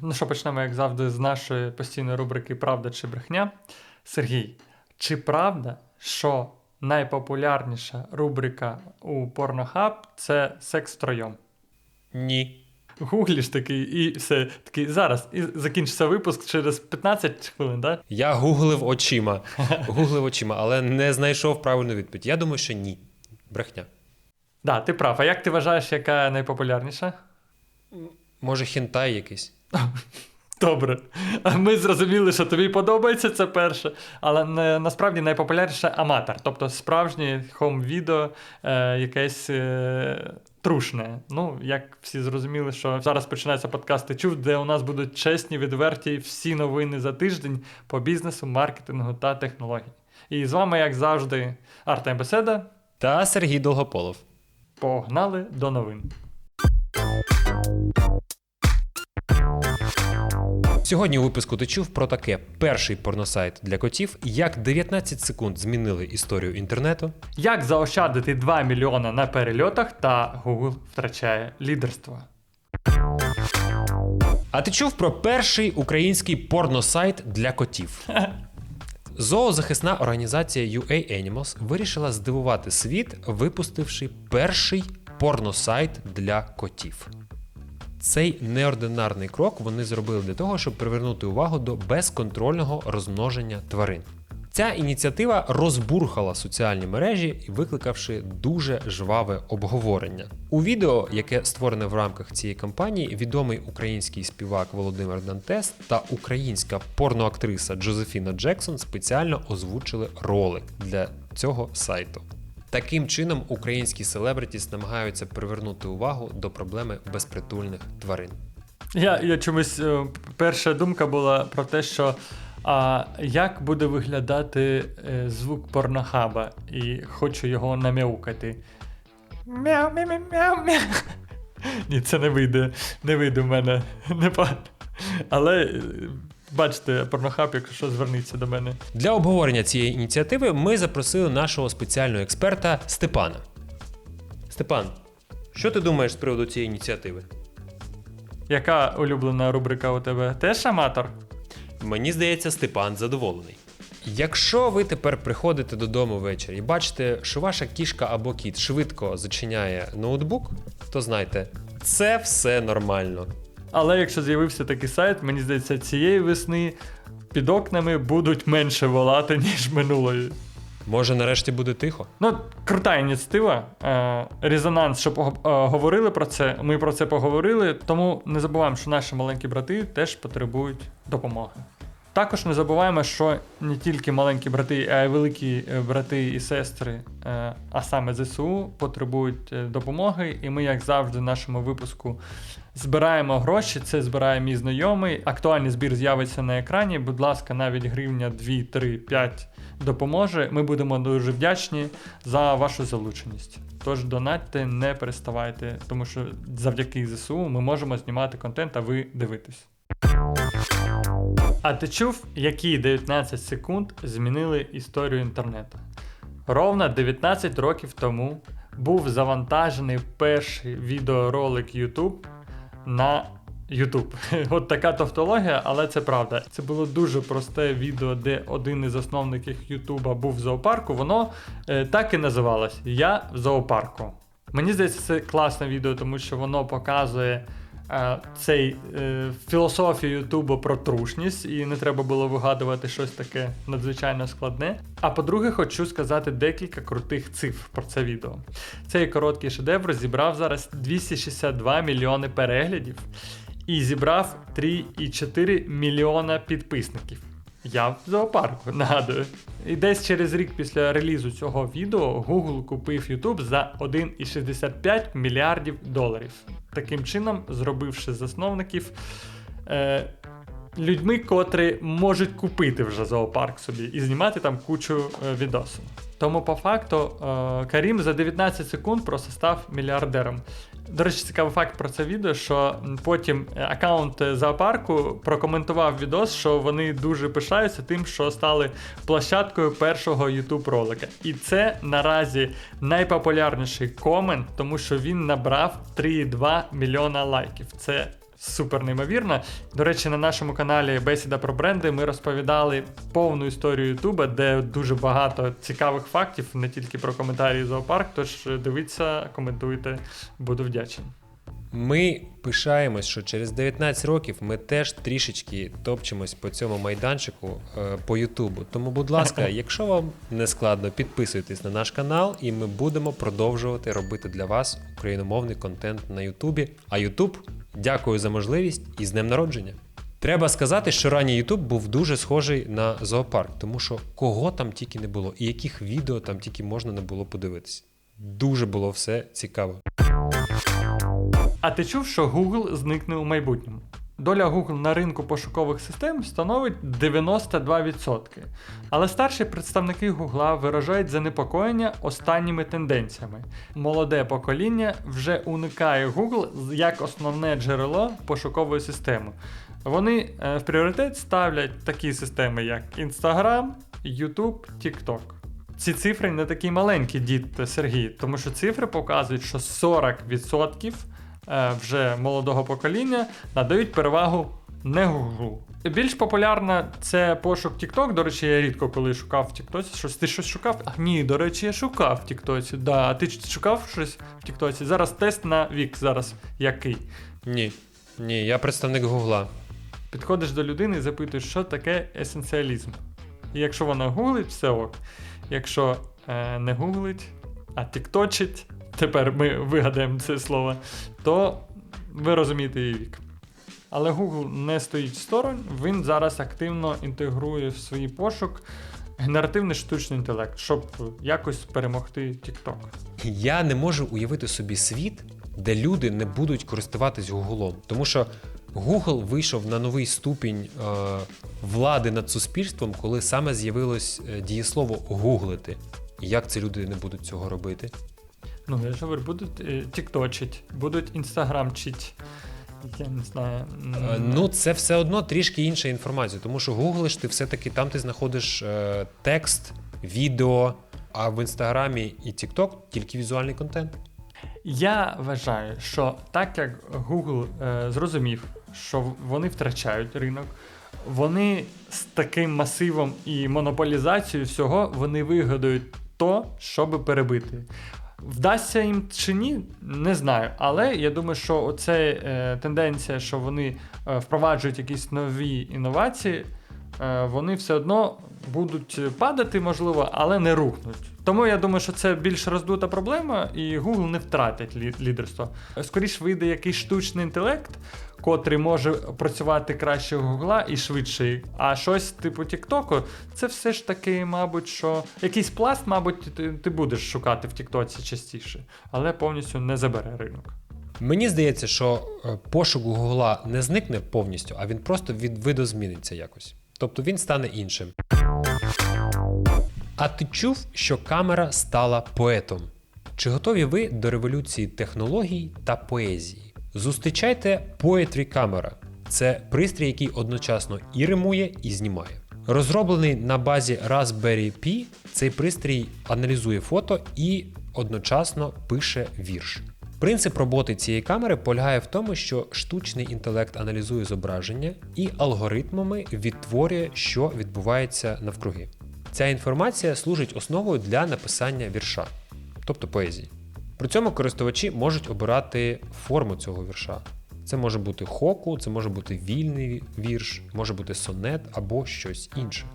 Ну що, почнемо, як завжди, з нашої постійної рубрики Правда чи брехня. Сергій, чи правда, що найпопулярніша рубрика у Pornhub – це секс втроєм? Ні. Гугліш такий, і все такий зараз. І закінчиться випуск через 15 хвилин, так? Я гуглив очима. Гуглив очима, але не знайшов правильну відповідь. Я думаю, що ні. Брехня. Да, ти прав. А як ти вважаєш, яка найпопулярніша? Може, хінтай якийсь. Добре. Ми зрозуміли, що тобі подобається це перше, але не, насправді найпопулярніше аматор, тобто справжнє хом-відео, е, якесь е, трушне. Ну, як всі зрозуміли, що зараз починається подкаст «Ти чув, де у нас будуть чесні, відверті всі новини за тиждень по бізнесу, маркетингу та технології. І з вами, як завжди, Артем Беседа. Та Сергій Долгополов. Погнали до новин. Сьогодні у випуску ти чув про таке: перший порносайт для котів, як 19 секунд змінили історію інтернету. Як заощадити 2 мільйона на перельотах та Google втрачає лідерство. А ти чув про перший український порносайт для котів? Зоозахисна організація UA Animals вирішила здивувати світ, випустивши перший порносайт для котів. Цей неординарний крок вони зробили для того, щоб привернути увагу до безконтрольного розмноження тварин. Ця ініціатива розбурхала соціальні мережі, викликавши дуже жваве обговорення. У відео, яке створене в рамках цієї кампанії, відомий український співак Володимир Дантес та українська порноактриса Джозефіна Джексон спеціально озвучили ролик для цього сайту. Таким чином, українські селебритіс намагаються привернути увагу до проблеми безпритульних тварин. Я, я чомусь е, перша думка була про те, що а, як буде виглядати е, звук порнохаба, і хочу його намяукати. Мяу, мяу, мяу, мяу, мяу. Ні, це не вийде. Не вийде в мене. Не. Але е, бачите, порнохаб, якщо що, зверніться до мене. Для обговорення цієї ініціативи ми запросили нашого спеціального експерта Степана. Степан, що ти думаєш з приводу цієї ініціативи? Яка улюблена рубрика у тебе? Теж аматор? Мені здається, Степан задоволений. Якщо ви тепер приходите додому ввечері і бачите, що ваша кішка або кіт швидко зачиняє ноутбук, то знайте, це все нормально. Але якщо з'явився такий сайт, мені здається, цієї весни під окнами будуть менше волати, ніж минулої. Може, нарешті буде тихо? Ну, крута ініціатива. Е, резонанс, щоб е, говорили про це. Ми про це поговорили. Тому не забуваємо, що наші маленькі брати теж потребують допомоги. Також не забуваємо, що не тільки маленькі брати, а й великі е, брати і сестри, е, а саме ЗСУ, потребують е, допомоги. І ми, як завжди, в нашому випуску збираємо гроші. Це збирає мій знайомий. Актуальний збір з'явиться на екрані. Будь ласка, навіть гривня 2, 3, 5 допоможе. Ми будемо дуже вдячні за вашу залученість. Тож донатьте, не переставайте, тому що завдяки ЗСУ ми можемо знімати контент, а ви дивитесь. А ти чув, які 19 секунд змінили історію інтернету? Ровно 19 років тому був завантажений перший відеоролик YouTube на YouTube. От така тавтологія, але це правда. Це було дуже просте відео, де один із засновників YouTube був в зоопарку. Воно е, так і називалось Я в зоопарку. Мені здається, це класне відео, тому що воно показує цей е, філософію Ютубу про трушність, і не треба було вигадувати щось таке надзвичайно складне. А по-друге, хочу сказати декілька крутих цифр про це відео. Цей короткий шедевр зібрав зараз 262 мільйони переглядів і зібрав 3,4 мільйона підписників. Я в зоопарку, нагадую. І десь через рік після релізу цього відео Google купив YouTube за 1,65 мільярдів доларів. Таким чином, зробивши засновників е, людьми, котрі можуть купити вже зоопарк собі і знімати там кучу е, відосів. Тому по факту е, Карім за 19 секунд просто став мільярдером. До речі, цікавий факт про це відео, що потім аккаунт зоопарку прокоментував відос, що вони дуже пишаються тим, що стали площадкою першого YouTube ролика. І це наразі найпопулярніший комент, тому що він набрав 3,2 мільйона лайків. Це супер неймовірна. До речі, на нашому каналі Бесіда про бренди ми розповідали повну історію Ютуба, де дуже багато цікавих фактів, не тільки про коментарі зоопарк. Тож дивіться, коментуйте, буду вдячний. Ми пишаємось, що через 19 років ми теж трішечки топчемось по цьому майданчику е, по Ютубу. Тому, будь ласка, якщо вам не складно, підписуйтесь на наш канал, і ми будемо продовжувати робити для вас україномовний контент на Ютубі. А Ютуб, дякую за можливість і з днем народження. Треба сказати, що ранній Ютуб був дуже схожий на зоопарк, тому що кого там тільки не було, і яких відео там тільки можна не було подивитися. Дуже було все цікаво. А ти чув, що Google зникне у майбутньому? Доля Google на ринку пошукових систем становить 92%. Але старші представники Google виражають занепокоєння останніми тенденціями. Молоде покоління вже уникає Google як основне джерело пошукової системи. Вони е, в пріоритет ставлять такі системи, як Instagram, YouTube, TikTok. Ці цифри не такі маленькі, дід Сергій, тому що цифри показують, що 40% е, вже молодого покоління надають перевагу не Google. Більш популярна це пошук TikTok. До речі, я рідко коли шукав в TikTok. Щось ти щось шукав? А, ні, до речі, я шукав в TikTok. Да, а ти шукав щось в TikTok? Зараз тест на вік. Зараз який? Ні, ні, я представник Гугла. Підходиш до людини і запитуєш, що таке есенціалізм. І якщо вона гуглить, все ок. Якщо е, не гуглить, а тікточить, тепер ми вигадаємо це слово, то ви розумієте її вік. Але Google не стоїть сторонь, він зараз активно інтегрує в свій пошук генеративний штучний інтелект, щоб якось перемогти TikTok. Я не можу уявити собі світ, де люди не будуть користуватись Гуглом. Тому що Google вийшов на новий ступінь е, влади над суспільством, коли саме з'явилось е, дієслово гуглити. Як це люди не будуть цього робити? Ну, я ж говорю, будуть е, тікточить, будуть інстаграмчить. Я не знаю. Е, Ну, це все одно трішки інша інформація, тому що гуглиш ти все-таки там ти знаходиш е, текст, відео, а в інстаграмі і TikTok тільки візуальний контент. Я вважаю, що так як Google е, зрозумів, що вони втрачають ринок, вони з таким масивом і монополізацією всього вони вигадують то, щоб перебити. Вдасться їм чи ні, не знаю. Але я думаю, що оце е, тенденція, що вони е, впроваджують якісь нові інновації, е, вони все одно будуть падати, можливо, але не рухнуть. Тому я думаю, що це більш роздута проблема, і Google не втратить лі- лідерство. Скоріше вийде якийсь штучний інтелект, котрий може працювати краще Google і швидше. А щось типу TikTok, це все ж таки, мабуть, що якийсь пласт, мабуть, ти, ти будеш шукати в TikTok частіше, але повністю не забере ринок. Мені здається, що е, пошук Гугла не зникне повністю, а він просто від видозміниться якось. Тобто він стане іншим. А ти чув, що камера стала поетом? Чи готові ви до революції технологій та поезії? Зустрічайте Poetry Camera. Це пристрій, який одночасно і римує, і знімає. Розроблений на базі Raspberry Pi, цей пристрій аналізує фото і одночасно пише вірш. Принцип роботи цієї камери полягає в тому, що штучний інтелект аналізує зображення і алгоритмами відтворює, що відбувається навкруги. Ця інформація служить основою для написання вірша, тобто поезії. При цьому користувачі можуть обирати форму цього вірша. Це може бути хоку, це може бути вільний вірш, може бути сонет або щось інше.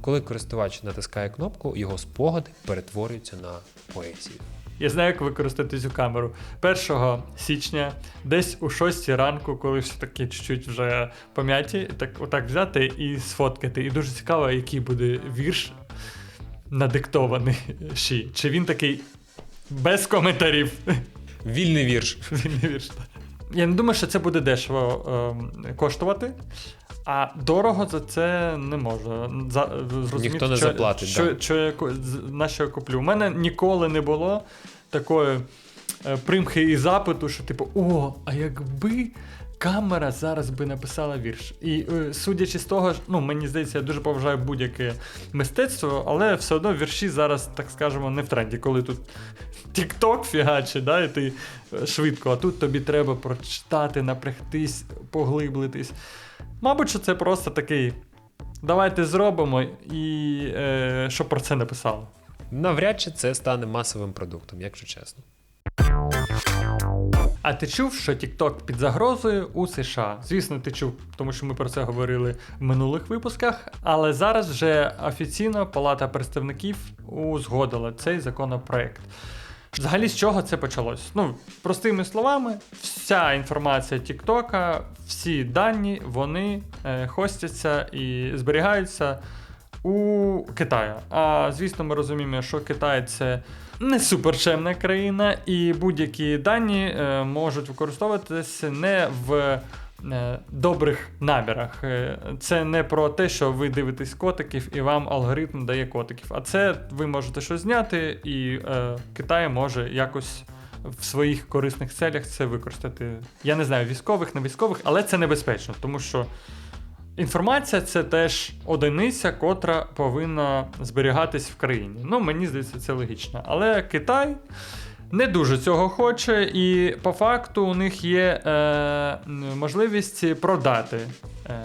Коли користувач натискає кнопку, його спогади перетворюються на поезію. Я знаю, як використати цю камеру. 1 січня, десь у 6 ранку, коли все таки чуть-чуть вже пом'яті, так отак взяти і сфоткати. І дуже цікаво, який буде вірш надиктований. Чи він такий без коментарів. Вільний вірш. Вільний вірш. так. Я не думаю, що це буде дешево ем, коштувати. А дорого за це не можу. За, зрозуміти, Ніхто не що, заплатить, Що, да. що я, ку- з- на що я куплю. У мене ніколи не було такої е, примхи і запиту, що типу, о, а якби камера зараз би написала вірш. І е, судячи з того, ну мені здається, я дуже поважаю будь-яке мистецтво, але все одно вірші зараз, так скажемо, не в тренді, коли тут TikTok фігачить, да, і ти е, швидко, а тут тобі треба прочитати, напрягтись, поглиблитись. Мабуть, що це просто такий. Давайте зробимо і е, щоб про це написали. Навряд чи це стане масовим продуктом, якщо чесно. А ти чув, що TikTok під загрозою у США? Звісно, ти чув, тому що ми про це говорили в минулих випусках. Але зараз вже офіційно Палата представників узгодила цей законопроект. Взагалі, з чого це почалось? Ну, простими словами, вся інформація TikTok, всі дані, вони е, хостяться і зберігаються у Китаї. А звісно, ми розуміємо, що Китай це не суперчемна країна, і будь-які дані е, можуть використовуватися не в е, добрих намірах. Е, Це не про те, що ви дивитесь котиків і вам алгоритм дає котиків. А це ви можете щось зняти, і Китай може якось. В своїх корисних целях це використати. Я не знаю, військових, не військових, але це небезпечно, тому що Інформація це теж одиниця, котра повинна зберігатись в країні. Ну, мені здається, це логічно. Але Китай не дуже цього хоче, і по факту у них є е, можливість продати е,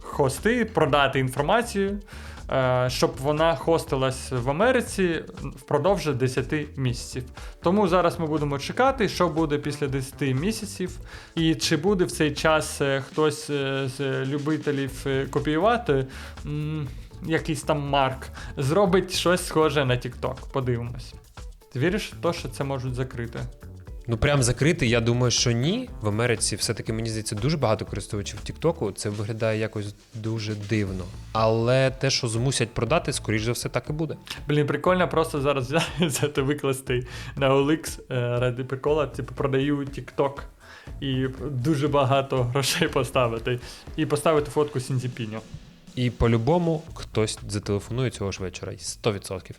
хости, продати інформацію, щоб вона хостилась в Америці впродовж 10 місяців. Тому зараз ми будемо чекати, що буде після 10 місяців, і чи буде в цей час е, хтось е, з любителів е, копіювати. Якийсь там Марк зробить щось схоже на TikTok. Подивимось. Ти віриш в те, що це можуть закрити? Ну прям закрити, я думаю, що ні. В Америці все-таки мені здається дуже багато користувачів Тіктоку. Це виглядає якось дуже дивно. Але те, що змусять продати, скоріш за все, так і буде. Блін, прикольно просто зараз взяти, викласти на OLX ради прикола, типу продаю TikTok і дуже багато грошей поставити. І поставити фотку Сінзіпіньо. І по-любому хтось зателефонує цього ж вечора. 100%.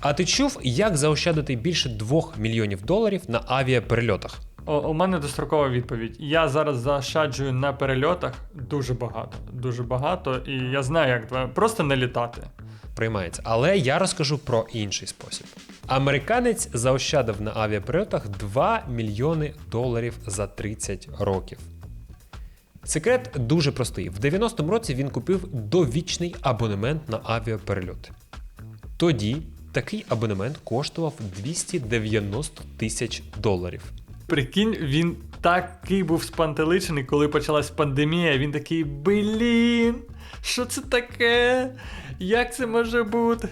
А ти чув, як заощадити більше 2 мільйонів доларів на авіаперельотах? О, у мене дострокова відповідь. Я зараз заощаджую на перельотах дуже багато. Дуже багато, і я знаю, як просто не літати. Приймається. Але я розкажу про інший спосіб. Американець заощадив на авіаперельотах 2 мільйони доларів за 30 років. Секрет дуже простий. В 90-му році він купив довічний абонемент на авіаперельоти. Тоді такий абонемент коштував 290 тисяч доларів. Прикинь, він такий був спантеличений, коли почалась пандемія. Він такий, блін, що це таке? Як це може бути?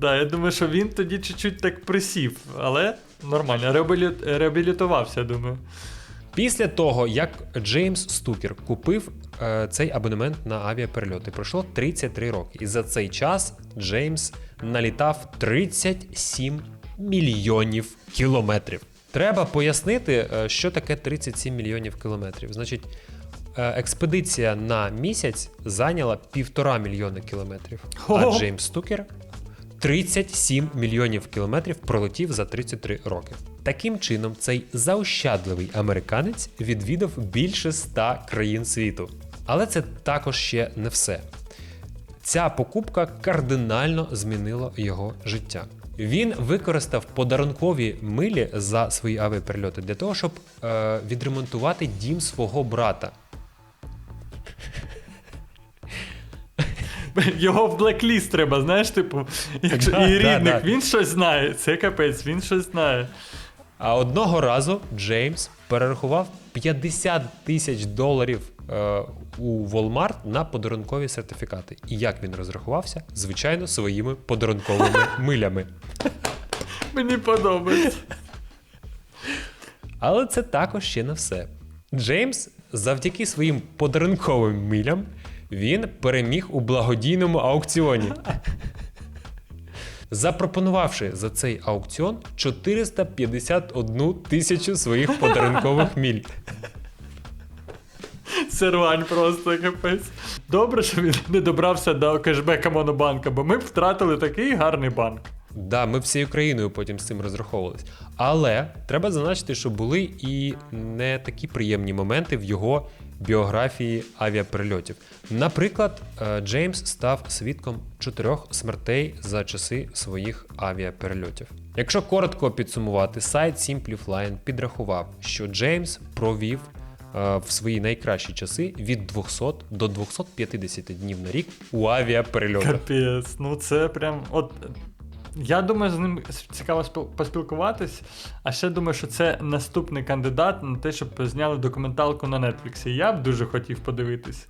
Да, я думаю, що він тоді чуть-чуть так присів, але нормально, реабілі- реабілітувався, думаю. Після того, як Джеймс Стукер купив е, цей абонемент на авіаперельоти, пройшло 33 роки. І за цей час Джеймс налітав 37 мільйонів кілометрів. Треба пояснити, е, що таке 37 мільйонів кілометрів. Значить, е, експедиція на місяць зайняла півтора мільйони кілометрів. А Джеймс Стукер 37 мільйонів кілометрів пролетів за 33 роки. Таким чином, цей заощадливий американець відвідав більше ста країн світу. Але це також ще не все. Ця покупка кардинально змінила його життя. Він використав подарункові милі за свої авіаперельоти для того, щоб е, відремонтувати дім свого брата. Його в блекліст треба, знаєш, типу, якщо Да, і да, да. він щось знає. Це капець, він щось знає. А одного разу Джеймс перерахував 50 тисяч доларів е, у Walmart на подарункові сертифікати. І як він розрахувався? Звичайно, своїми подарунковими милями. Мені подобається. Але це також ще не все. Джеймс, завдяки своїм подарунковим милям, він переміг у благодійному аукціоні. Запропонувавши за цей аукціон 451 тисячу своїх подарункових міль. Це рвань просто капець. Добре, що він не добрався до кешбека Монобанка, бо ми б втратили такий гарний банк. Да, ми всією країною потім з цим розраховувались. Але треба зазначити, що були і не такі приємні моменти в його біографії авіаперельотів. Наприклад, е, Джеймс став свідком чотирьох смертей за часи своїх авіаперельотів. Якщо коротко підсумувати, сайт SimpliFlying підрахував, що Джеймс провів е, в свої найкращі часи від 200 до 250 днів на рік у авіаперельотах. Капець, ну це прям. От. Я думаю, з ним цікаво поспілкуватись, а ще думаю, що це наступний кандидат на те, щоб зняли документалку на Netflix. Я б дуже хотів подивитись.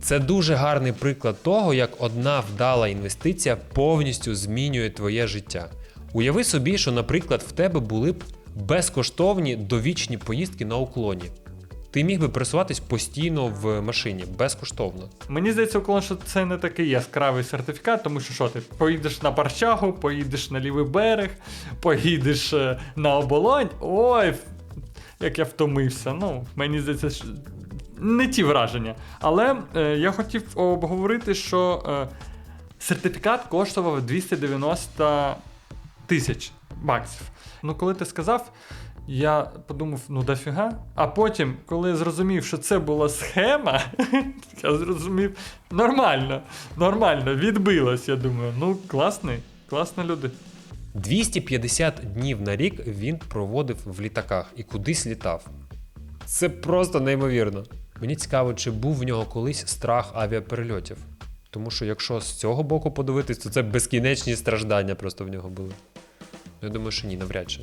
Це дуже гарний приклад того, як одна вдала інвестиція повністю змінює твоє життя. Уяви собі, що, наприклад, в тебе були б безкоштовні довічні поїздки на уклоні. Ти міг би пересуватись постійно в машині безкоштовно. Мені здається, уклон, що це не такий яскравий сертифікат, тому що що ти поїдеш на парчагу, поїдеш на лівий берег, поїдеш е, на оболонь. Ой, як я втомився. Ну, мені здається, що не ті враження. Але е, я хотів обговорити, що е, сертифікат коштував 290 тисяч баксів. Ну, коли ти сказав, я подумав, ну дофіга. А потім, коли я зрозумів, що це була схема, я зрозумів, нормально, нормально, відбилось, я думаю. Ну, класний, класні люди. 250 днів на рік він проводив в літаках і кудись літав. Це просто неймовірно. Мені цікаво, чи був в нього колись страх авіаперельотів. Тому що якщо з цього боку подивитись, то це безкінечні страждання просто в нього були. Я думаю, що ні, навряд чи.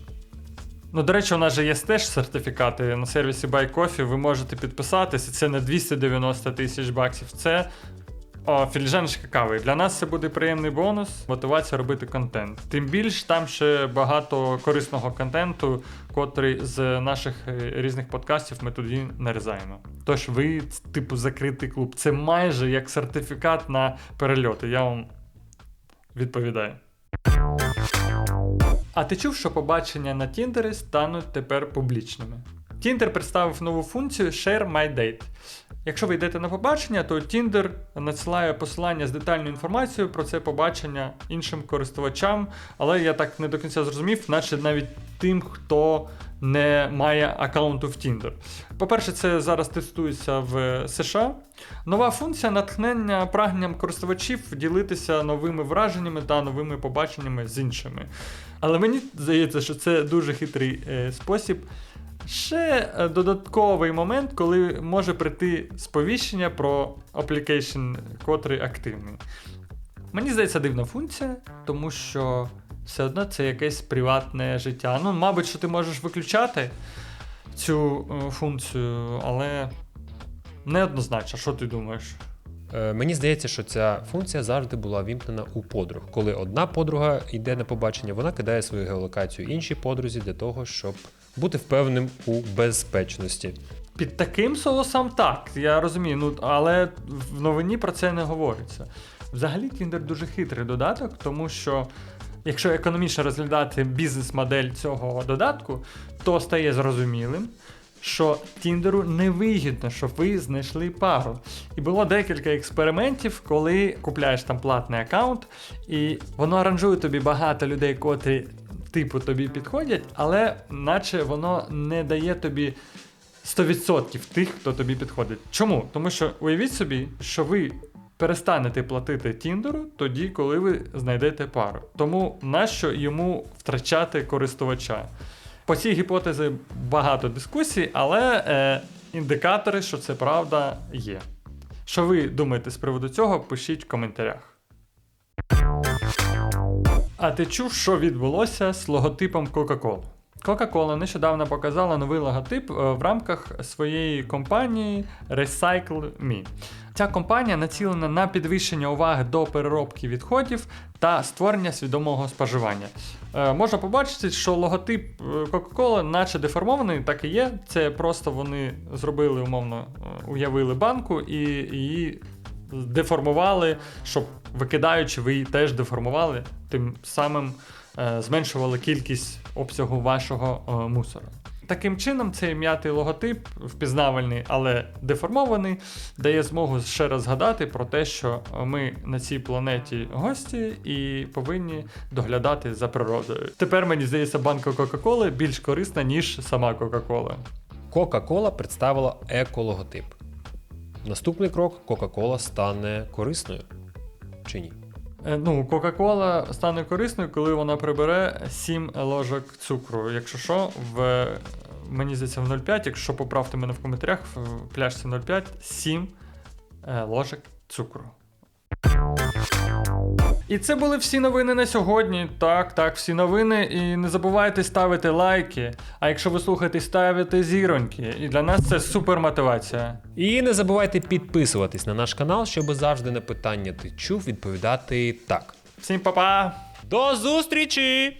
Ну, до речі, у нас же є теж сертифікати на сервісі Buy Coffee, ви можете підписатися. Це не 290 тисяч баксів, це о, філіжаночка кави. Для нас це буде приємний бонус, мотивація робити контент. Тим більш там ще багато корисного контенту, котрий з наших е, різних подкастів ми тоді нарізаємо. Тож ви, типу, закритий клуб. Це майже як сертифікат на перельоти. Я вам відповідаю. А ти чув, що побачення на Тіндері стануть тепер публічними? Тіндер представив нову функцію Share My Date. Якщо ви йдете на побачення, то Tinder надсилає посилання з детальною інформацією про це побачення іншим користувачам, але я так не до кінця зрозумів, наче навіть тим, хто не має аккаунту в Tinder. По-перше, це зараз тестується в США. Нова функція натхнення прагненням користувачів ділитися новими враженнями та новими побаченнями з іншими. Але мені здається, що це дуже хитрий е, спосіб. Ще е, додатковий момент, коли може прийти сповіщення про application, котрий активний. Мені здається, дивна функція, тому що все одно це якесь приватне життя. Ну, мабуть, що ти можеш виключати цю е, функцію, але неоднозначно, що ти думаєш? Е, мені здається, що ця функція завжди була вімкнена у подруг. Коли одна подруга йде на побачення, вона кидає свою геолокацію іншій подрузі для того, щоб бути впевненим у безпечності. Під таким соусом так, я розумію, ну але в новині про це не говориться. Взагалі, Tinder дуже хитрий додаток, тому що якщо економічно розглядати бізнес-модель цього додатку, то стає зрозумілим, що Тіндеру невигідно, щоб ви знайшли пару. І було декілька експериментів, коли купляєш там платний аккаунт, і воно аранжує тобі багато людей, котрі типу тобі підходять, але наче воно не дає тобі 100% тих, хто тобі підходить. Чому? Тому що уявіть собі, що ви перестанете платити Тіндеру тоді, коли ви знайдете пару. Тому нащо йому втрачати користувача? По цій гіпотезі багато дискусій, але е, індикатори, що це правда, є. Що ви думаєте з приводу цього, пишіть в коментарях. А ти чув, що відбулося з логотипом Coca-Cola? Coca-Cola нещодавно показала новий логотип е, в рамках своєї компанії Recycle Me. Ця компанія націлена на підвищення уваги до переробки відходів та створення свідомого споживання. Е, можна побачити, що логотип е, Coca-Cola наче деформований, так і є. Це просто вони зробили умовно, е, уявили банку і її деформували, щоб викидаючи, ви її теж деформували, тим самим е, зменшували кількість обсягу вашого е, мусора. Таким чином, цей м'ятий логотип, впізнавальний, але деформований, дає змогу ще раз згадати про те, що ми на цій планеті гості і повинні доглядати за природою. Тепер мені здається, банка Кока-Коли більш корисна, ніж сама Кока-Кола. Coca-Cola представила екологотип. Наступний крок Кока-Кола стане корисною. Чи ні? Е, Ну, Кока-Кола стане корисною, коли вона прибере 7 ложок цукру. Якщо що, в мені здається в 0,5, якщо поправте мене в коментарях, в пляшці 0,5, 7 е, ложок цукру. І це були всі новини на сьогодні. Так, так, всі новини. І не забувайте ставити лайки. А якщо ви слухаєте, ставити зіроньки. І для нас це супер мотивація. І не забувайте підписуватись на наш канал, щоб завжди на питання ти чув відповідати так. Всім па-па! До зустрічі!